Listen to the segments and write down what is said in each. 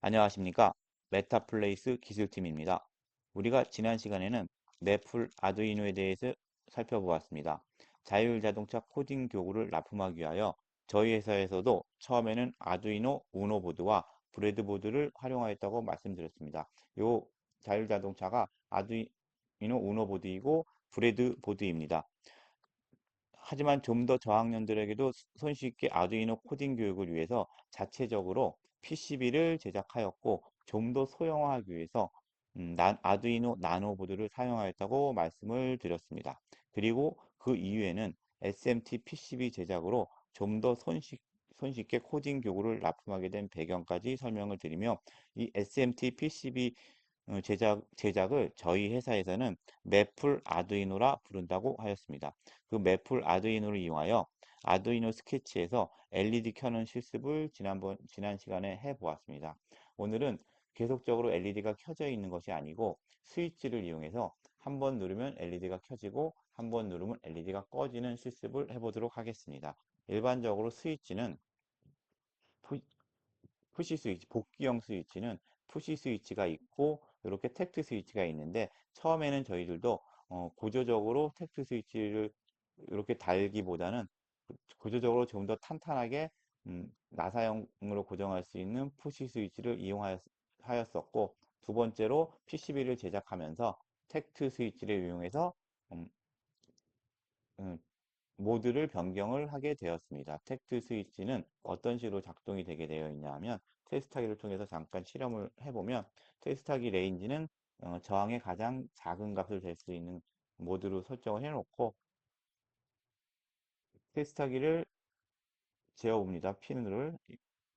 안녕하십니까 메타플레이스 기술팀입니다. 우리가 지난 시간에는 매풀 아두이노에 대해서 살펴보았습니다. 자율자동차 코딩 교구를 납품하기 위하여 저희 회사에서도 처음에는 아두이노 우노 보드와 브레드보드를 활용하였다고 말씀드렸습니다. 이 자율자동차가 아두이노 우노 보드이고 브레드보드입니다. 하지만 좀 더 저학년들에게도 손쉽게 아두이노 코딩 교육을 위해서 자체적으로 PCB를 제작하였고 좀 더 소형화하기 위해서 음, 아두이노 나노보드를 사용하였다고 말씀을 드렸습니다. 그리고 그 이후에는 SMT PCB 제작으로 좀 더 손쉽, 손쉽게 코딩 교구를 납품하게 된 배경까지 설명을 드리며 이 SMT PCB 어, 제작, 제작을 저희 회사에서는 매풀 아두이노라 부른다고 하였습니다. 그 매풀 아두이노를 이용하여 아두이노 스케치에서 LED 켜는 실습을 지난번, 지난 시간에 해 보았습니다. 오늘은 계속적으로 LED가 켜져 있는 것이 아니고 스위치를 이용해서 한 번 누르면 LED가 켜지고 한 번 누르면 LED가 꺼지는 실습을 해보도록 하겠습니다. 일반적으로 스위치는 푸시 스위치, 복귀형 스위치는 푸시 스위치가 있고 이렇게 택트 스위치가 있는데 처음에는 저희들도 어, 구조적으로 택트 스위치를 이렇게 달기보다는 구조적으로 좀더 탄탄하게 음, 나사형으로 고정할 수 있는 푸시 스위치를 이용하였었고 두 번째로 PCB를 제작하면서 택트 스위치를 이용해서 음, 음, 모드를 변경을 하게 되었습니다. 택트 스위치는 어떤 식으로 작동이 되게 되어 있냐 하면 테스트하기를 통해서 잠깐 실험을 해보면 테스트하기 레인지는 어, 저항의 가장 작은 값을 될수 있는 모드로 설정을 해놓고 테스트하기를 재어봅니다. 핀을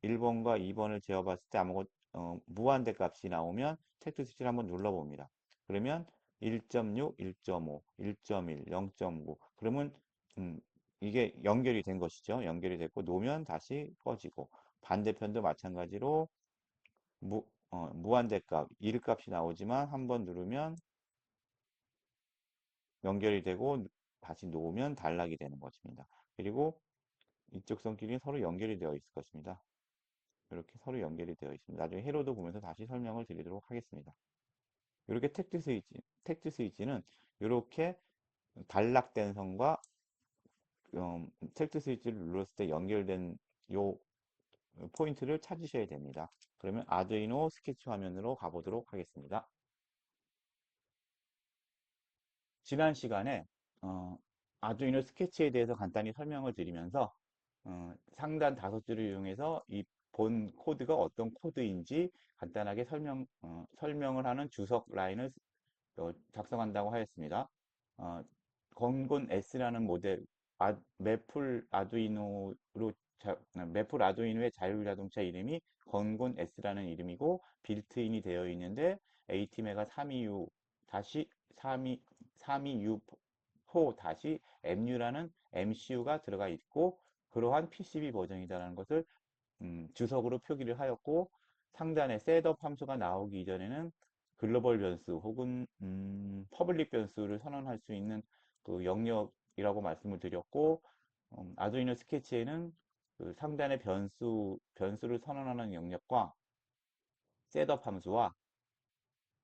1번과 2번을 재어봤을 때 아무것 어, 무한대 값이 나오면 텍트 스위치를 한번 눌러봅니다. 그러면 1.6, 1.5, 1.1, 0.9 그러면 음, 이게 연결이 된 것이죠. 연결이 됐고 놓으면 다시 꺼지고 반대편도 마찬가지로 무, 어, 무한대값 1값이 나오지만 한 번 누르면 연결이 되고 다시 놓으면 단락이 되는 것입니다. 그리고 이쪽 선끼리 서로 연결이 되어 있을 것입니다. 이렇게 서로 연결이 되어 있습니다. 나중에 해로도 보면서 다시 설명을 드리도록 하겠습니다. 이렇게 텍트 스위치, 텍트 스위치는 이렇게 단락된 선과 음, 텍트 스위치를 눌렀을 때 연결된 요 포인트를 찾으셔야 됩니다. 그러면 아두이노 스케치 화면으로 가보도록 하겠습니다. 지난 시간에 어, 아두이노 스케치에 대해서 간단히 설명을 드리면서 어, 상단 다섯 줄을 이용해서 이 본 코드가 어떤 코드인지 간단하게 설명, 어, 설명을 하는 주석 라인을 어, 작성한다고 하였습니다. 어, 건곤 S라는 모델, 아, 매풀 아두이노로 자, 매풀 아두이노의 자율자동차 이름이 건곤 S라는 이름이고 빌트인이 되어 있는데 AT메가 3EU 다시 32, 32U4 다시 MU라는 MCU가 들어가 있고 그러한 PCB 버전이다라는 것을 음, 주석으로 표기를 하였고 상단에 셋업 함수가 나오기 이전에는 글로벌 변수 혹은 음, 퍼블릭 변수를 선언할 수 있는 그 영역이라고 말씀을 드렸고 음, 아두이노 스케치에는 그 상단의 변수 변수를 선언하는 영역과 셋업 함수와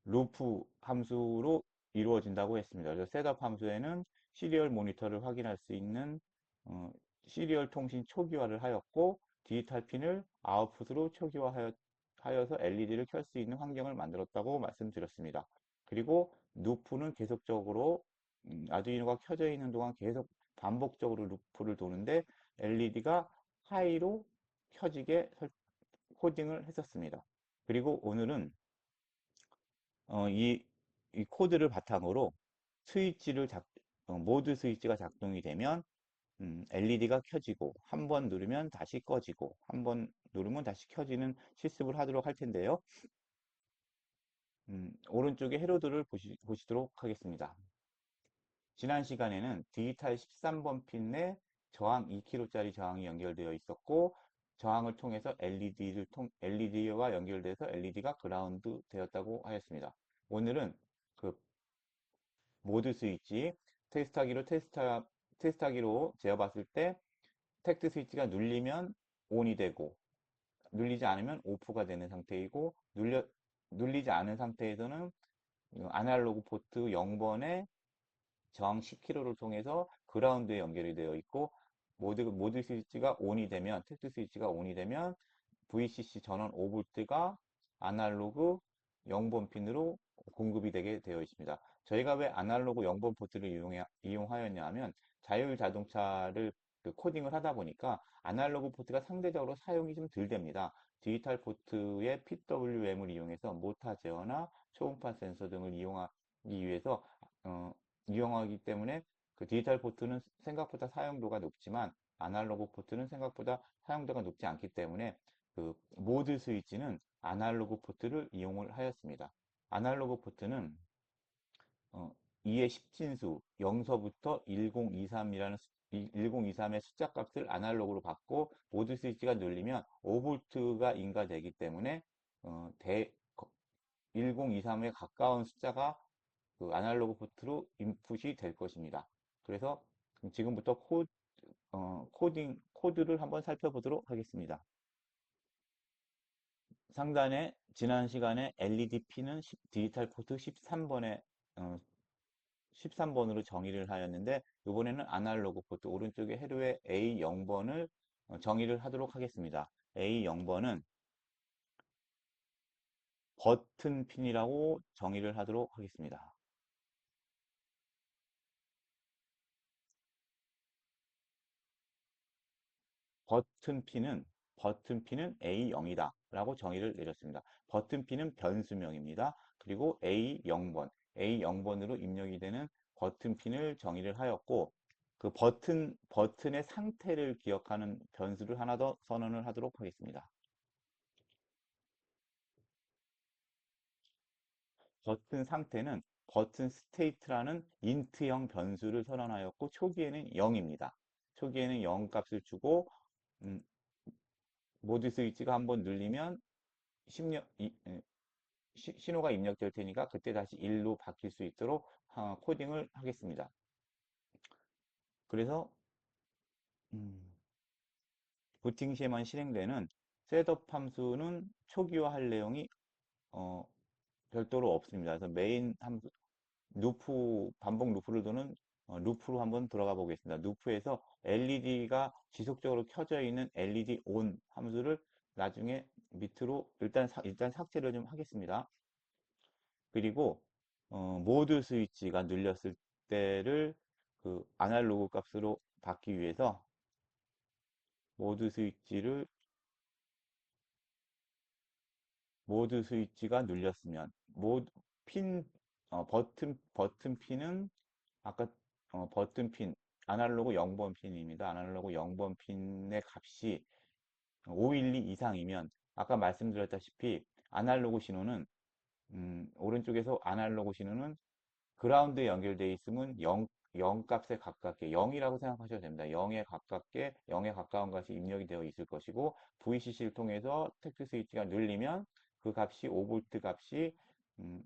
루프 함수로 이루어진다고 했습니다. 그래서 셋업 함수에는 시리얼 모니터를 확인할 수 있는 어, 시리얼 통신 초기화를 하였고 디지털 핀을 아웃풋으로 초기화하여서 LED를 켤 수 있는 환경을 만들었다고 말씀드렸습니다. 그리고 루프는 계속적으로 음, 아두이노가 켜져 있는 동안 계속 반복적으로 루프를 도는데 LED가 하이로 켜지게 코딩을 했었습니다. 그리고 오늘은 어, 이, 이, 코드를 바탕으로 스위치를 작, 어, 모드 스위치가 작동이 되면 음, LED가 켜지고 한 번 누르면 다시 꺼지고 한 번 누르면 다시 켜지는 실습을 하도록 할 텐데요. 음, 오른쪽에 헤로드를 보시, 보시도록 하겠습니다. 지난 시간에는 디지털 13번 핀 내 저항 2kg짜리 저항이 연결되어 있었고 저항을 통해서 LED를 통, LED와 연결돼서 LED가 그라운드 되었다고 하였습니다. 오늘은 그 모드 스위치 테스트하기로 테스트 테스트하기로 재어봤을 때 텍트 스위치가 눌리면 ON이 되고 눌리지 않으면 오프가 되는 상태이고 눌려 눌리지 않은 상태에서는 아날로그 포트 0번에 저항 10kg를 통해서 그라운드에 연결이 되어 있고 모드 모드 스위치가 온이 되면 테스트 스위치가 온이 되면 VCC 전원 5V가 아날로그 0번 핀으로 공급이 되게 되어 있습니다. 저희가 왜 아날로그 0번 포트를 이용해, 이용하였냐 하면 자율 자동차를 그 코딩을 하다 보니까 아날로그 포트가 상대적으로 사용이 좀 덜 됩니다. 디지털 포트의 PWM을 이용해서 모타 제어나 초음파 센서 등을 이용하기 위해서 어, 이용하기 때문에 그 디지털 포트는 생각보다 사용도가 높지만 아날로그 포트는 생각보다 사용도가 높지 않기 때문에 그 모드 스위치는 아날로그 포트를 이용을 하였습니다. 아날로그 포트는 어, 2의 10진수 0서부터 1023이라는 1023의 숫자 값을 아날로그로 받고 모드 스위치가 눌리면 5V가 인가되기 때문에 어, 대, 1023에 가까운 숫자가 그 아날로그 포트로 인풋이 될 것입니다. 그래서 지금부터 코, 어, 코딩, 코드를 한번 살펴보도록 하겠습니다. 상단에 지난 시간에 LED P는 디지털 포트 13번에 어, 13번으로 정의를 하였는데 이번에는 아날로그 포트 오른쪽에 해로의 A0번을 어, 정의를 하도록 하겠습니다. A0번은 버튼 핀이라고 정의를 하도록 하겠습니다. 버튼 핀은 버튼 핀은 A0이다 라고 정의를 내렸습니다. 버튼 핀은 변수명입니다. 그리고 A0번, A0번으로 입력이 되는 버튼 핀을 정의를 하였고 그 버튼, 버튼의 상태를 기억하는 변수를 하나 더 선언을 하도록 하겠습니다. 버튼 상태는 버튼 스테이트라는 인트형 변수를 선언하였고 초기에는 0입니다. 초기에는 0 값을 주고 음, 모드 스위치가 한번 눌리면 입력, 이, 시, 신호가 입력될 테니까 그때 다시 1로 바뀔 수 있도록 어, 코딩을 하겠습니다. 그래서 음, 부팅 시에만 실행되는 셋업 함수는 초기화할 내용이 어, 별도로 없습니다. 그래서 메인 함수 루프 반복 루프를 도는 어, 루프로 한번 들어가 보겠습니다. 루프에서 LED가 지속적으로 켜져 있는 LED ON 함수를 나중에 밑으로 일단 사, 일단 삭제를 좀 하겠습니다. 그리고 어, 모드 스위치가 눌렸을 때를 그 아날로그 값으로 받기 위해서 모드 스위치를 모드 스위치가 눌렸으면 모드 핀 어, 버튼 버튼 핀은 아까 어, 버튼 핀 아날로그 0번 핀입니다. 아날로그 0번 핀의 값이 512 이상이면 아까 말씀드렸다시피 아날로그 신호는 음, 오른쪽에서 아날로그 신호는 그라운드에 연결되어 있으면 0, 0 값에 가깝게 0이라고 생각하셔도 됩니다. 0에 가깝게 0에 가까운 것이 입력이 되어 있을 것이고 VCC를 통해서 텍스 스위치가 눌리면 그 값이 5V 값이 음,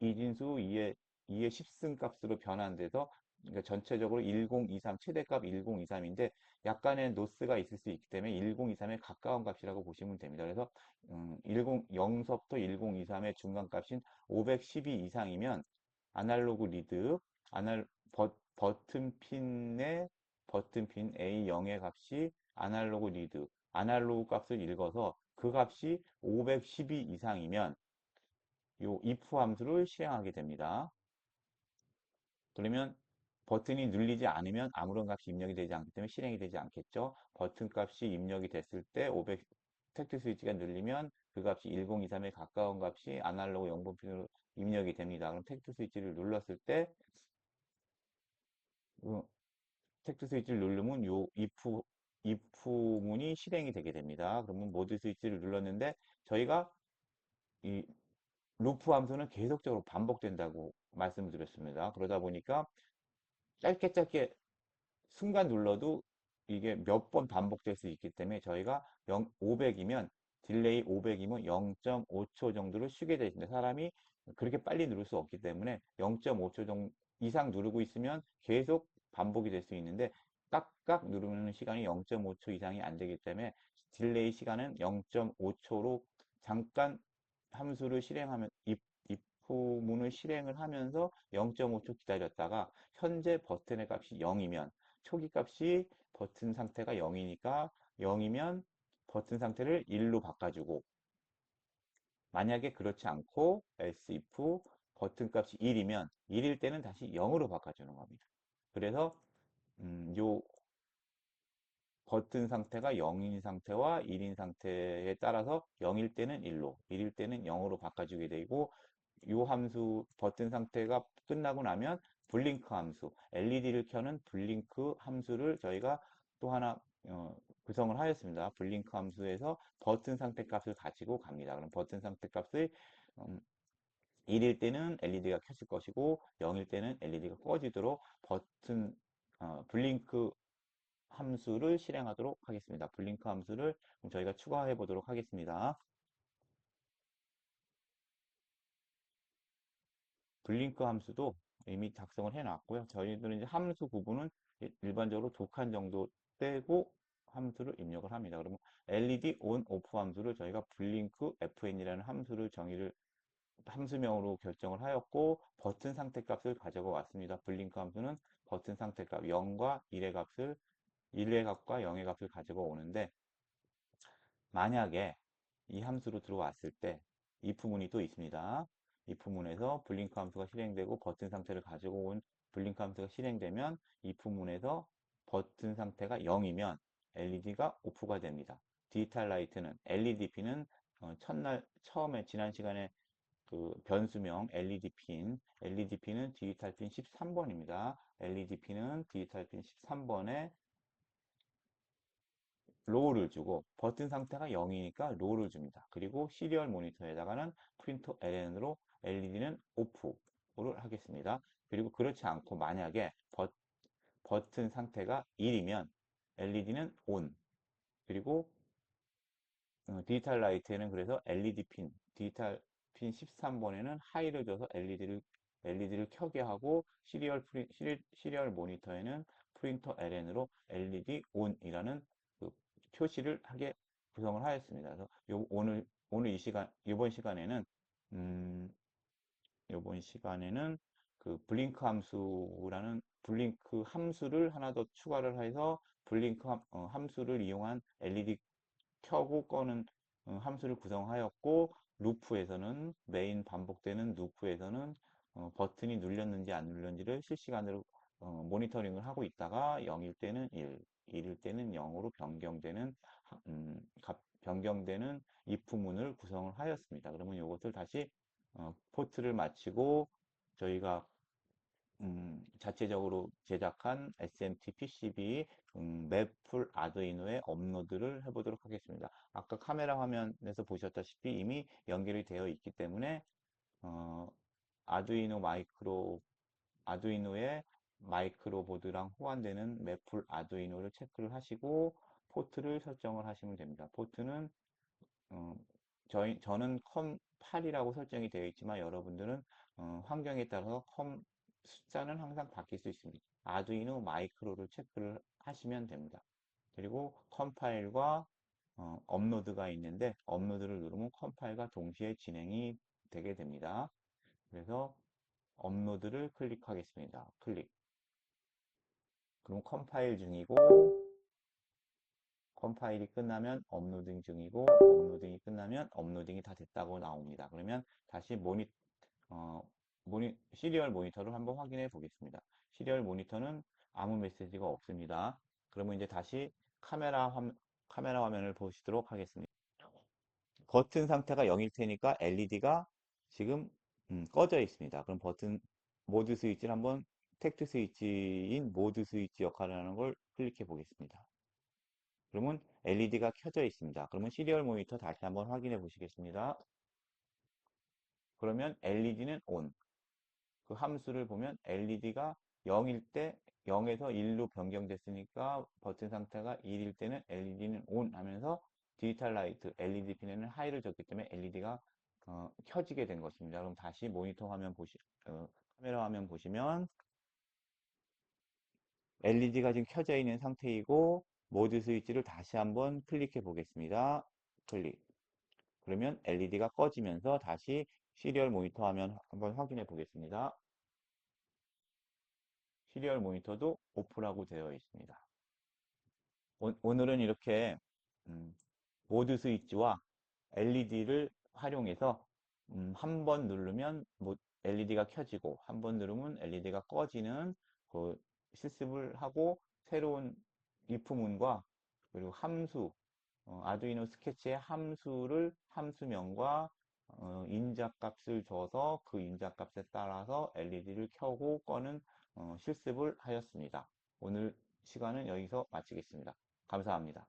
이진수 2의 2의 10승 값으로 변환돼서 그러니까 전체적으로 1023 최대값 1023인데 약간의 노스가 있을 수 있기 때문에 1023에 가까운 값이라고 보시면 됩니다. 그래서 음, 10 0서부터 1023의 중간 값인 512 이상이면 아날로그 리드 아날 버, 버튼 핀의 버튼 핀 A0의 값이 아날로그 리드 아날로그 값을 읽어서 그 값이 512 이상이면 요 if 함수를 실행하게 됩니다. 그러면 버튼이 눌리지 않으면 아무런 값이 입력이 되지 않기 때문에 실행이 되지 않겠죠. 버튼 값이 입력이 됐을 때 500, 텍트 스위치가 눌리면 그 값이 1023에 가까운 값이 아날로그 0번 핀으로 입력이 됩니다. 그럼 텍트 스위치를 눌렀을 때 어, 텍트 스위치를 누르면 요 if, if 문이 실행이 되게 됩니다. 그러면 모드 스위치를 눌렀는데 저희가 이 루프 함수는 계속적으로 반복된다고 말씀드렸습니다. 그러다 보니까 짧게 짧게 순간 눌러도 이게 몇 번 반복될 수 있기 때문에 저희가 0, 500이면 딜레이 500이면 0.5초 정도를 쉬게 있습니다. 사람이 그렇게 빨리 누를 수 없기 때문에 0.5초 정도 이상 누르고 있으면 계속 반복이 될 수 있는데 깍깍 누르는 시간이 0.5초 이상이 안 되기 때문에 딜레이 시간은 0.5초로 잠깐 함수를 실행하면 if문을 실행을 하면서 0.5초 기다렸다가 현재 버튼의 값이 0이면 초기 값이 버튼 상태가 0이니까 0이면 버튼 상태를 1로 바꿔주고 만약에 그렇지 않고 else if 버튼 값이 1이면 1일 때는 다시 0으로 바꿔주는 겁니다. 그래서 음, 요 버튼 상태가 0인 상태와 1인 상태에 따라서 0일 때는 1로, 1일 때는 0으로 바꿔주게 되고 이 함수 버튼 상태가 끝나고 나면 블링크 함수, LED를 켜는 블링크 함수를 저희가 또 하나 어, 구성을 하였습니다. 블링크 함수에서 버튼 상태 값을 가지고 갑니다. 그럼 버튼 상태 값을 음, 1일 때는 LED가 켜질 것이고 0일 때는 LED가 꺼지도록 버튼 어, 블링크 함수를 실행하도록 하겠습니다. 블링크 함수를 저희가 추가해 보도록 하겠습니다. 블링크 함수도 이미 작성을 해 놨고요. 저희들은 이제 함수 구분은 일반적으로 두 칸 정도 떼고 함수를 입력을 합니다. 그러면 LED ON OFF 함수를 저희가 블링크 FN이라는 함수를 정의를 함수명으로 결정을 하였고 버튼 상태 값을 가져가 왔습니다. 블링크 함수는 버튼 상태 값 0과 1의 값을 1의 값과 0의 값을 가지고 오는데 만약에 이 함수로 들어왔을 때 if문이 또 있습니다. If문에서 블링크 함수가 실행되고 버튼 상태를 가지고 온 블링크 함수가 실행되면 if문에서 버튼 상태가 0이면 LED가 오프가 됩니다. 디지털 라이트는 LEDP는 어, 첫날 처음에 지난 시간에 그 변수명 LEDP인 LEDP는 디지털 핀 13번입니다. LEDP는 디지털 핀 13번에 로우를 주고 버튼 상태가 0이니까 로우를 줍니다. 그리고 시리얼 모니터에다가는 프린터 LN으로 LED는 오프를 하겠습니다. 그리고 그렇지 않고 만약에 버, 버튼 상태가 1이면 LED는 ON 그리고 어, 디지털 라이트에는 그래서 LED 핀, 디지털 핀 13번에는 하이를 줘서 LED를 LED를 켜게 하고 시리얼 프리, 시리 얼 모니터에는 프린터 LN으로 LED ON이라는 표시를 하게 구성을 하였습니다. 그래서 요, 오늘 오늘 이 시간 이번 시간에는 음, 이번 시간에는 그 블링크 함수라는 블링크 함수를 하나 더 추가를 해서 블링크 함, 어, 함수를 이용한 LED 켜고 꺼는 어, 함수를 구성하였고 루프에서는 메인 반복되는 루프에서는 어, 버튼이 눌렸는지 안 눌렸는지를 실시간으로 어, 모니터링을 하고 있다가 0일 때는 1, 1일 때는 0으로 변경되는 음, 변경되는 if문을 구성을 하였습니다. 그러면 이것을 다시 어, 포트를 마치고 저희가 음, 자체적으로 제작한 SMT PCB 음, 맵풀 아두이노에 업로드를 해보도록 하겠습니다. 아까 카메라 화면에서 보셨다시피 이미 연결이 되어 있기 때문에 어, 아두이노 마이크로 아두이노에 마이크로보드랑 호환되는 맵풀 아두이노를 체크를 하시고 포트를 설정을 하시면 됩니다. 포트는 어, 저희, 저는 컴 8이라고 설정이 되어 있지만 여러분들은 어, 환경에 따라서 컴 숫자는 항상 바뀔 수 있습니다. 아두이노 마이크로를 체크를 하시면 됩니다. 그리고 컴파일과 어, 업로드가 있는데 업로드를 누르면 컴파일과 동시에 진행이 되게 됩니다. 그래서 업로드를 클릭하겠습니다. 클릭. 그럼 컴파일 중이고 컴파일이 끝나면 업로딩 중이고 업로딩이 끝나면 업로딩이 다 됐다고 나옵니다. 그러면 다시 모니 어, 모니 시리얼 모니터를 한번 확인해 보겠습니다. 시리얼 모니터는 아무 메시지가 없습니다. 그러면 이제 다시 카메라 화 카메라 화면을 보시도록 하겠습니다. 버튼 상태가 0일 테니까 LED가 지금 음, 꺼져 있습니다. 그럼 버튼 모드 스위치를 한번 텍트 스위치인 모드 스위치 역할을 하는 걸 클릭해 보겠습니다. 그러면 LED가 켜져 있습니다. 그러면 시리얼 모니터 다시 한번 확인해 보시겠습니다. 그러면 LED는 ON. 그 함수를 보면 LED가 0일 때 0에서 1로 변경됐으니까 버튼 상태가 1일 때는 LED는 ON 하면서 디지털 라이트 LED 핀에는 하이를 줬기 때문에 LED가 어, 켜지게 된 것입니다. 그럼 다시 모니터 화면 보시 어, 카메라 화면 보시면 LED가 지금 켜져 있는 상태이고 모드 스위치를 다시 한번 클릭해 보겠습니다. 클릭. 그러면 LED가 꺼지면서 다시 시리얼 모니터 화면 한번 확인해 보겠습니다. 시리얼 모니터도 오프라고 되어 있습니다. 오, 늘은 이렇게 음, 모드 스위치와 LED를 활용해서 음, 한 번 누르면 뭐 LED가 켜지고 한 번 누르면 LED가 꺼지는 그 실습을 하고 새로운 if문과 그리고 함수 어, 아두이노 스케치의 함수를 함수명과 어, 인자값을 줘서 그 인자값에 따라서 LED를 켜고 꺼는 어, 실습을 하였습니다. 오늘 시간은 여기서 마치겠습니다. 감사합니다.